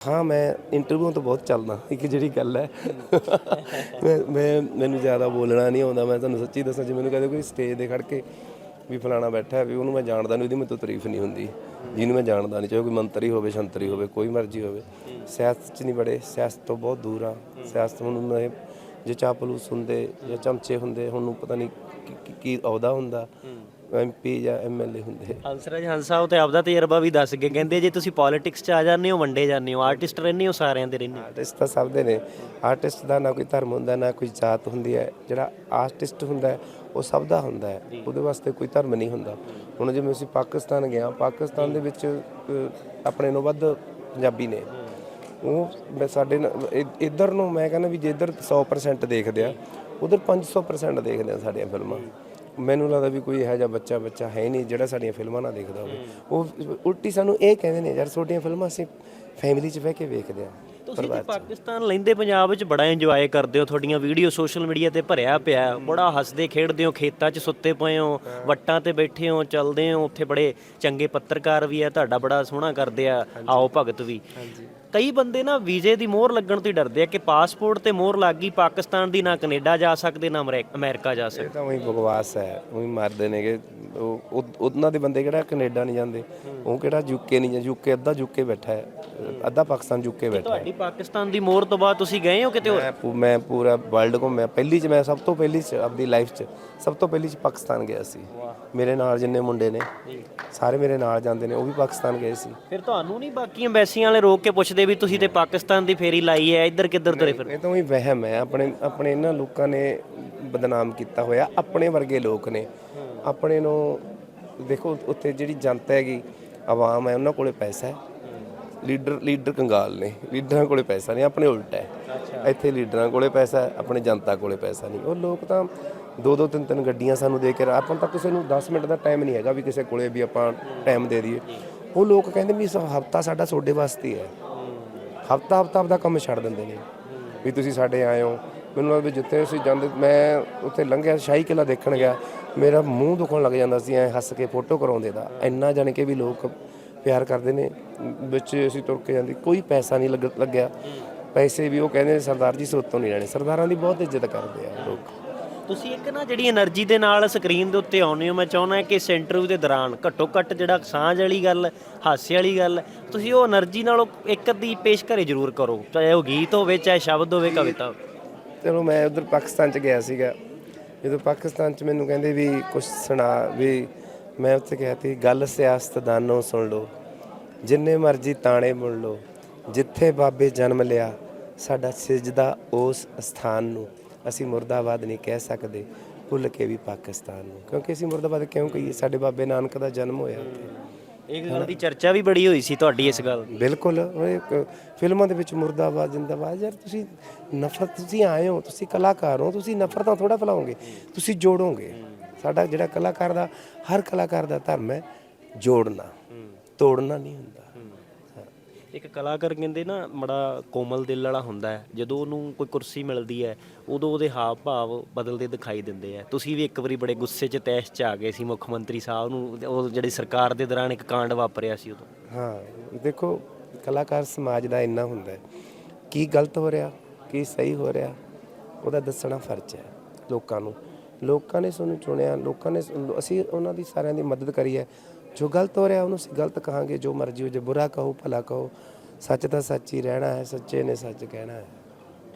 ਹਾਂ, ਮੈਂ ਇੰਟਰਵਿਊ ਤੋਂ ਬਹੁਤ ਚੱਲਦਾ, ਇੱਕ ਜਿਹੜੀ ਗੱਲ ਹੈ। ਮੈਂ ਮੈਂ, ਮੈਨੂੰ ਜ਼ਿਆਦਾ ਬੋਲਣਾ ਨਹੀਂ ਆਉਂਦਾ, ਮੈਂ ਤੁਹਾਨੂੰ ਸੱਚੀ ਦੱਸਾਂ, ਜੇ ਮੈਨੂੰ ਕਹਦੇ ਕੋਈ ਸਟੇਜ ਦੇ ਖੜ ਕੇ ਵੀ ਫਲਾਣਾ ਬੈਠਾ ਹੈ, ਵੀ ਉਹਨੂੰ ਮੈਂ ਜਾਣਦਾ ਨਹੀਂ, ਉਹਦੀ ਮੈਨੂੰ ਤਾਰੀਫ ਨਹੀਂ ਹੁੰਦੀ। ਜਿਹਨੂੰ ਮੈਂ ਜਾਣਦਾ ਨਹੀਂ, ਚਾਹੇ ਕੋਈ ਮੰਤਰੀ ਹੋਵੇ, ਸ਼ੰਤਰੀ ਹੋਵੇ, ਕੋਈ ਮਰਜ਼ੀ ਹੋਵੇ। ਸਿਆਸਤ 'ਚ ਨਹੀਂ ਬੜੇ ਸਿਆਸਤ ਤੋਂ ਬਹੁਤ ਦੂਰ ਆ ਸਿਆਸਤ ਹੁਣ ਮੈਂ ਜੇ ਚਾਪਲੂਸ ਹੁੰਦੇ ਜਾਂ ਚਮਚੇ ਹੁੰਦੇ ਹੁਣ ਨੂੰ ਪਤਾ ਨਹੀਂ ਕੀ- ਕੀ- ਕੀ ਅਹੁਦਾ ਹੁੰਦਾ। ਐਮਪੀ ਜਾਂ ਐਮਐਲਏ ਹੁੰਦੇ। ਹੰਸਰਾਜ ਹੰਸਾ ਉਹ ਤੇ ਆਪਦਾ ਤਜਰਬਾ ਵੀ ਦੱਸ ਗਏ ਕਹਿੰਦੇ ਜੇ ਤੁਸੀਂ ਪੋਲਿਟਿਕਸ 'ਚ ਆ ਜਾਂਦੇ ਹੋ ਵੰਡੇ ਜਾਂਦੇ ਹੋ ਆਰਟਿਸਟ ਰਹਿੰਦੇ ਹੋ ਸਾਰਿਆਂ ਦੇ ਰਹਿੰਦੇ ਹੋ। ਆਰਟਿਸਟ ਤਾਂ ਸਭ ਦੇ ਨੇ। ਆਰਟਿਸਟ ਦਾ ਨਾ ਕੋਈ ਧਰਮ ਹੁੰਦਾ ਨਾ ਕੋਈ ਜਾਤ ਹੁੰਦੀ ਹੈ। ਜਿਹੜਾ ਆਰਟਿਸਟ ਹੁੰਦਾ ਹੈ, ਉਹ ਸਭ ਦਾ ਹੁੰਦਾ ਹੈ। ਉਹਦੇ ਵਾਸਤੇ ਕੋਈ ਧਰਮ ਨਹੀਂ ਹੁੰਦਾ। ਹੁਣ ਜਿਵੇਂ ਅਸੀਂ ਪਾਕਿਸਤਾਨ ਗਿਆ ਪਾਕਿਸਤਾਨ ਦੇ ਵਿੱਚ ਅ, ਆਪਣੇ ਨੂੰ ਵੱਧ ਪੰਜਾਬੀ ਨੇ। ਉਹ ਮੈਂ ਸਾਡੇ ਨਾਲ- ਇ- ਇੱਧਰ ਨੂੰ ਮੈਂ ਕਹਿੰਦਾ ਵੀ ਜੇ ਇੱਧਰ 100% ਦੇਖਦੇ ਆ ਉਧਰ 500% ਦੇਖਦੇ ਆ ਸਾਡੀਆਂ ਫਿਲਮਾਂ। ਮੈਨੂੰ ਲੱਗਦਾ ਵੀ ਕੋਈ ਇਹੋ ਜਿਹਾ ਬੱਚਾ ਬੱਚਾ ਹੈ ਨਹੀਂ ਜਿਹੜਾ ਸਾਡੀਆਂ ਫਿਲਮਾਂ ਨਾ ਦੇਖਦਾ ਹੋਵੇ। ਉਹ ਉਲਟੀ ਸਾਨੂੰ ਇਹ ਕਹਿੰਦੇ ਨੇ ਯਾਰ ਤੁਹਾਡੀਆਂ ਫਿਲਮਾਂ ਅਸੀਂ ਫੈਮਿਲੀ 'ਚ ਬਹਿ ਕੇ ਵੇਖਦੇ ਆ ਤੁਸੀਂ ਤੇ ਪਾਕਿਸਤਾਨ ਲੈਂਦੇ ਪੰਜਾਬ ਵਿੱਚ ਬੜਾ ਇੰਜੋਏ ਕਰਦੇ ਹੋ ਤੁਹਾਡੀਆਂ ਵੀਡੀਓ ਸੋਸ਼ਲ ਮੀਡੀਆ ਤੇ ਭਰਿਆ ਪਿਆ ਹੈ। ਬੜਾ ਹੱਸਦੇ ਖੇਡਦੇ ਹੋ ਖੇਤਾਂ 'ਚ ਸੁੱਤੇ ਪਏ ਹੋ ਵੱਟਾਂ ਤੇ ਬੈਠੇ ਹੋ ਚੱਲਦੇ ਹੋ ਉੱਥੇ ਬੜੇ ਚੰਗੇ ਪੱਤਰਕਾਰ ਵੀ ਆ ਤੁਹਾਡਾ ਬੜਾ ਸੋਹਣਾ ਕਰਦੇ ਆ ਆਓ ਭਗਤ ਵੀ। ਕਈ ਬੰਦੇ ਨਾ ਵੀਜ਼ੇ ਦੀ ਮੋਹਰ ਲੱਗਣ ਤੋਂ ਹੀ ਡਰਦੇ ਆ ਕਿ ਪਾਸਪੋਰਟ ਤੇ ਮੋਹਰ ਲੱਗ ਗਈ ਪਾਕਿਸਤਾਨ ਦੀ ਨਾ ਕੈਨੇਡਾ ਜਾ ਸਕਦੇ ਨਾ ਅਮਰੀਕ- ਅਮਰੀਕਾ ਜਾ ਸਕਦੇ। ਇਹ ਤਾਂ ਉਹੀ ਬਕਵਾਸ ਹੈ ਉਹੀ ਮਾਰਦੇ ਨੇਗੇ। ਉਹ ਉਹ- ਉਹਨਾਂ ਦੇ ਬੰਦੇ ਕਿਹੜਾ ਕੈਨੇਡਾ ਨਹੀਂ ਜਾਂਦੇ ਉਹ ਕਿਹੜਾ ਯੂਕੇ ਨਹੀਂ ਜਾਂ ਯੂਕੇ ਅੱਧਾ ਯੂਕੇ ਬੈਠਾ ਹੈ ਅੱਧਾ ਪਾਕਿਸਤਾਨ ਯੂਕੇ ਬੈਠਾ ਹੈ। ਤੁਹਾਡੀ ਪਾਕਿਸਤਾਨ ਦੀ ਮੋਹਰ ਤੋਂ ਬਾਅਦ ਤੁਸੀਂ ਗਏ ਹੋ ਕਿਤੇ ਹੋਰ? ਮੈਂ ਪੂ- ਮੈਂ ਪੂਰਾ ਵਰਲਡ ਘੁੰਮਿਆ ਪਹਿਲੀ ਚ ਮੈਂ ਸਭ ਤੋਂ ਪਹਿਲੀ ਚ ਆਪਣੀ ਲਾਈਫ ਚ ਸਭ ਤੋਂ ਪਹਿਲੀ ਚ ਪਾਕਿਸਤਾਨ ਗਿਆ ਸੀ। ਮੇਰੇ ਨਾਲ ਜਿੰਨੇ ਮੁੰਡੇ ਨੇ ਸਾਰੇ ਮੇਰੇ ਨਾਲ ਜਾਂਦੇ ਨੇ ਉਹ ਵੀ ਪਾਕਿਸਤਾਨ ਗਏ ਸੀ। ਫਿਰ ਤੁਹਾਨੂੰ ਨਹੀਂ ਬਾਕੀ ਐਮਬੈਸੀਆਂ ਵਾਲੇ ਰੋਕ ਕੇ ਪੁੱਛਦੇ ਵੀ ਤੁਸੀਂ ਤੇ ਪਾਕਿਸਤਾਨ ਦੀ ਫੇਰੀ ਲਾਈ ਹੈ ਇੱਧਰ ਕਿੱਧਰ ਤੁਰੇ ਫਿਰ ਇਹ ਤਾਂ ਉਹੀ ਵਹਿਮ ਹੈ ਆਪਣੇ ਆਪਣੇ ਇਹਨਾਂ ਲੋਕਾਂ ਨੇ ਬਦਨਾਮ ਕੀਤਾ ਹੋਇਆ ਆਪਣੇ ਵਰਗੇ ਲੋਕ ਨੇ। ਆਪਣੇ ਨੂੰ ਦੇਖੋ ਉੱਥੇ ਜਿਹੜੀ ਜਨਤਾ ਹੈਗੀ ਆਵਾਮ ਹੈ ਉਹਨਾਂ ਕੋਲੇ ਪੈਸਾ ਹੈ। ਲੀਡਰ ਲੀਡਰ ਕੰਗਾਲ ਨੇ। ਲੀਡਰਾਂ ਕੋਲੇ ਪੈਸਾ ਨਹੀਂ ਆਪਣੇ ਉਲਟਾ ਹੈ। ਇੱਥੇ ਲੀਡਰਾਂ ਕੋਲੇ ਪੈਸਾ ਹੈ ਆਪਣੇ ਜਨਤਾ ਕੋਲੇ ਪੈਸਾ ਨਹੀਂ। ਉਹ ਲੋਕ ਤਾਂ ਦੋ ਦੋ ਤਿੰਨ ਤਿੰਨ ਗੱਡੀਆਂ ਸਾਨੂੰ ਦੇ ਕੇ ਆਪਾਂ ਤਾਂ ਕਿਸੇ ਨੂੰ 10 ਮਿੰਟ ਦਾ ਟਾਈਮ ਨਹੀਂ ਹੈਗਾ ਵੀ ਕਿਸੇ ਕੋਲੇ ਵੀ ਆਪਾਂ ਟਾਈਮ ਦੇ ਦਈਏ। ਉਹ ਲੋਕ ਕਹਿੰਦੇ ਵੀ ਹਫਤਾ ਸਾਡਾ ਤੁਹਾਡੇ ਵਾਸਤੇ ਹੀ। ਹੈ। ਹਫਤਾ ਹਫਤਾ ਆਪਦਾ ਕੰਮ ਛੱਡ ਦਿੰਦੇ ਨੇ। ਵੀ ਤੁਸੀਂ ਸਾਡੇ ਆਏ ਹੋ ਮੈਨੂੰ ਲੱਗਦਾ ਜਿੱਥੇ ਅਸੀਂ ਜਾਂਦੇ, ਮੈਂ ਉੱਥੇ ਲੰਘਿਆ, ਸ਼ਾਹੀ ਕਿਲਾ ਦੇਖਣ ਗਿਆ, ਮੇਰਾ ਮੂੰਹ ਦੁਖਣ ਲੱਗ ਜਾਂਦਾ ਸੀ, ਐ ਹੱਸ ਕੇ ਫੋਟੋ ਕਰਾਉਂਦੇ ਦਾ। ਇੰਨਾ ਜਾਣ ਕੇ ਵੀ ਲੋਕ ਪਿਆਰ ਕਰਦੇ ਨੇ, ਵਿੱਚ ਅਸੀਂ ਤੁਰ ਕੇ ਜਾਂਦੇ, ਕੋਈ ਪੈਸਾ ਨਹੀਂ ਲੱਗ, ਲੱਗਿਆ। ਪੈਸੇ ਵੀ ਉਹ ਕਹਿੰਦੇ ਸਰਦਾਰ ਜੀ ਸੋਤੋਂ ਨਹੀਂ ਲੈਣੇ, ਸਰਦਾਰਾਂ ਦੀ ਬਹੁਤ ਇੱਜ਼ਤ ਕਰਦੇ ਆ ਲੋਕ। ਤੁਸੀਂ ਇੱਕ ਨਾ ਜਿਹੜੀ એનર્ਜੀ ਦੇ ਨਾਲ ਸਕਰੀਨ ਦੇ ਉੱਤੇ ਆਉਂਦੇ ਹੋ, ਮੈਂ ਚਾਹੁੰਦਾ ਕਿ ਇਸ ਇੰਟਰਵਿਊ ਦੇ ਦੌਰਾਨ ਘੱਟੋ ਘੱਟ ਜਿਹੜਾ ਸਾਂਝ ਵਾਲੀ ਗੱਲ, ਹਾਸੇ ਵਾਲੀ ਗੱਲ, ਤੁਸੀਂ ਉਹ એનર્ਜੀ ਨਾਲ ਇੱਕ ਅੱਧੀ ਪੇਸ਼ ਘਰੇ ਜ਼ਰੂਰ ਕਰੋ, ਚਾਹੇ ਉਹ ਗੀਤ ਹੋਵੇ, ਚਾਹੇ ਸ਼ਬਦ ਹੋਵੇ, ਕਵਿਤਾ ਹੋਵੇ। ਚਲੋ ਮੈਂ ਉਧਰ ਪਾਕਿਸਤਾਨ ਚ ਗਿਆ ਸੀਗਾ। ਜਦੋਂ ਪਾਕਿਸਤਾਨ ਚ ਮੈਨੂੰ ਕਹਿੰਦੇ ਵੀ ਕੁਝ ਸੁਣਾ ਵੀ ਮੈਂ ਉੱਥੇ ਕਿਹਾ ਸੀ, ਗੱਲ ਸਿਆਸਤਦਾਨੋਂ ਸੁਣ ਲਓ। ਜਿੰਨੇ ਮਰਜ਼ੀ ਤਾਣੇ ਬੁਣ ਲਓ। ਜਿੱਥੇ ਬਾਬੇ ਜਨਮ ਲਿਆ, ਸਾਡਾ ਸਿਜਦਾ ਉਸ ਸਥਾਨ ਨੂੰ ਅਸੀਂ ਮੁਰਦਾਬਾਦ ਨਹੀਂ ਕਹਿ ਸਕਦੇ। ਭੁੱਲ ਕੇ ਵੀ ਪਾਕਿਸਤਾਨ ਨੂੰ। ਕਿਉਂਕਿ ਅਸੀਂ ਮੁਰਦਾਬਾਦ ਕਿਉਂ ਕਹੀਏ? ਸਾਡੇ ਬਾਬੇ ਨਾਨਕ ਦਾ ਜਨਮ ਹੋਇਆ ਉੱਥੇ। ਇਹ ਗੱਲ ਦੀ ਚਰਚਾ ਵੀ ਬੜੀ ਹੋਈ ਸੀ ਤੁਹਾਡੀ ਇਸ ਗੱਲ ਦੀ। ਬਿਲਕੁਲ, ਉਹ ਇੱਕ ਫਿਲਮਾਂ ਦੇ ਵਿੱਚ ਮੁਰਦਾਬਾਦ, ਜਿੰਦਾਬਾਦ, ਯਾਰ ਤੁਸੀਂ ਨਫ਼ਰਤ, ਤੁਸੀਂ ਆਏ ਹੋ, ਤੁਸੀਂ ਕਲਾਕਾਰ ਹੋ, ਤੁਸੀਂ ਨਫ਼ਰਤਾਂ ਥੋੜਾ ਫੈਲਾਓਗੇ, ਤੁਸੀਂ ਜੋੜੋਗੇ। ਸਾਡਾ ਜਿਹੜਾ ਕਲਾਕਾਰ ਦਾ, ਹਰ ਕਲਾਕਾਰ ਦਾ ਧਰਮ ਹੈ ਜੋੜਨਾ, ਤੋੜਨਾ ਨਹੀਂ ਹੁੰਦਾ। ਇੱਕ ਕਲਾਕਾਰ ਕਹਿੰਦੇ ਨਾ ਬੜਾ ਕੋਮਲ ਦਿਲ ਵਾਲਾ ਹੁੰਦਾ ਹੈ। ਜਦੋਂ ਉਹਨੂੰ ਕੋਈ ਕੁਰਸੀ ਮਿਲਦੀ ਹੈ, ਉਦੋਂ ਉਹਦੇ ਹਾਵ ਭਾਵ ਬਦਲਦੇ ਦਿਖਾਈ ਦਿੰਦੇ ਆ ਤੁਸੀਂ ਵੀ ਇੱਕ ਵਾਰੀ ਬੜੇ ਗੁੱਸੇ 'ਚ ਤੈਸ਼ 'ਚ ਆ ਗਏ ਸੀ ਮੁੱਖ ਮੰਤਰੀ ਸਾਹਿਬ ਨੂੰ ਉਹ ਜਿਹੜੀ ਸਰਕਾਰ ਦੇ ਦੌਰਾਨ ਇੱਕ ਕਾਂਡ ਵਾਪਰਿਆ ਸੀ ਉਦੋਂ। ਹਾਂ, ਦੇਖੋ, ਕਲਾਕਾਰ ਸਮਾਜ ਦਾ ਇੰਨਾ ਹੁੰਦਾ ਹੈ। ਕੀ ਗਲਤ ਹੋ ਰਿਹਾ, ਕੀ ਸਹੀ ਹੋ ਰਿਹਾ, ਉਹਦਾ ਦੱਸਣਾ ਫਰਜ਼ ਹੈ ਲੋਕਾਂ ਨੂੰ। ਲੋਕਾਂ ਨੇ ਸਾਨੂੰ ਚੁਣਿਆ, ਲੋਕਾਂ ਨੇ, ਅਸੀਂ ਉਹਨਾਂ ਦੀ ਸਾਰਿਆਂ ਦੀ ਮਦਦ ਕਰੀ ਹੈ। ਜੋ ਗਲਤ ਹੋ ਰਿਹਾ, ਉਹਨੂੰ ਅਸੀਂ ਗਲਤ ਕਹਾਂਗੇ, ਜੋ ਮਰਜ਼ੀ ਹੋ ਜੇ ਬੁਰਾ ਕਹੋ, ਭਲਾ ਕਹੋ, ਸੱਚ ਤਾਂ ਸੱਚ ਹੀ ਰਹਿਣਾ ਹੈ, ਸੱਚੇ ਨੇ ਸੱਚ ਕਹਿਣਾ ਹੈ।